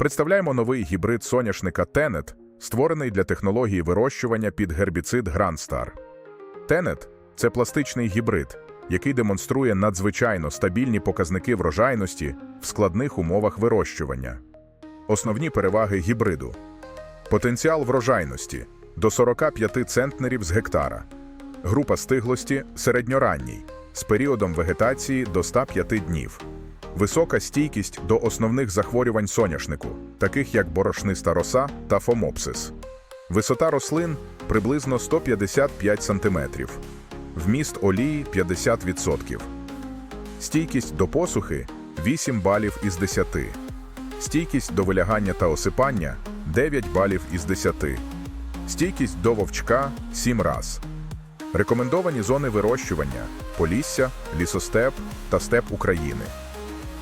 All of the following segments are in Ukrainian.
Представляємо новий гібрид соняшника Tenet, створений для технології вирощування під гербіцид Grandstar. Tenet – це пластичний гібрид, який демонструє надзвичайно стабільні показники врожайності в складних умовах вирощування. Основні переваги гібриду. Потенціал врожайності – до 45 центнерів з гектара. Група стиглості – середньоранній, з періодом вегетації до 105 днів. Висока стійкість до основних захворювань соняшнику, таких як борошниста роса та фомопсис. Висота рослин приблизно 155 см. Вміст олії 50%. Стійкість до посухи 8 балів із 10. Стійкість до вилягання та осипання 9 балів із 10. Стійкість до вовчка 7 раз. Рекомендовані зони вирощування Полісся, лісостеп та степ України.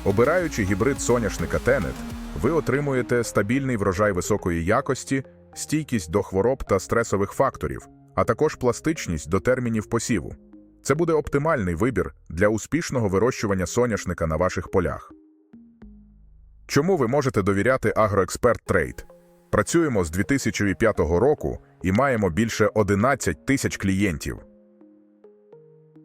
Обираючи гібрид соняшника Тенет, ви отримуєте стабільний врожай високої якості, стійкість до хвороб та стресових факторів, а також пластичність до термінів посіву. Це буде оптимальний вибір для успішного вирощування соняшника на ваших полях. Чому ви можете довіряти Агроексперт Трейд? Працюємо з 2005 року і маємо більше 11 тисяч клієнтів.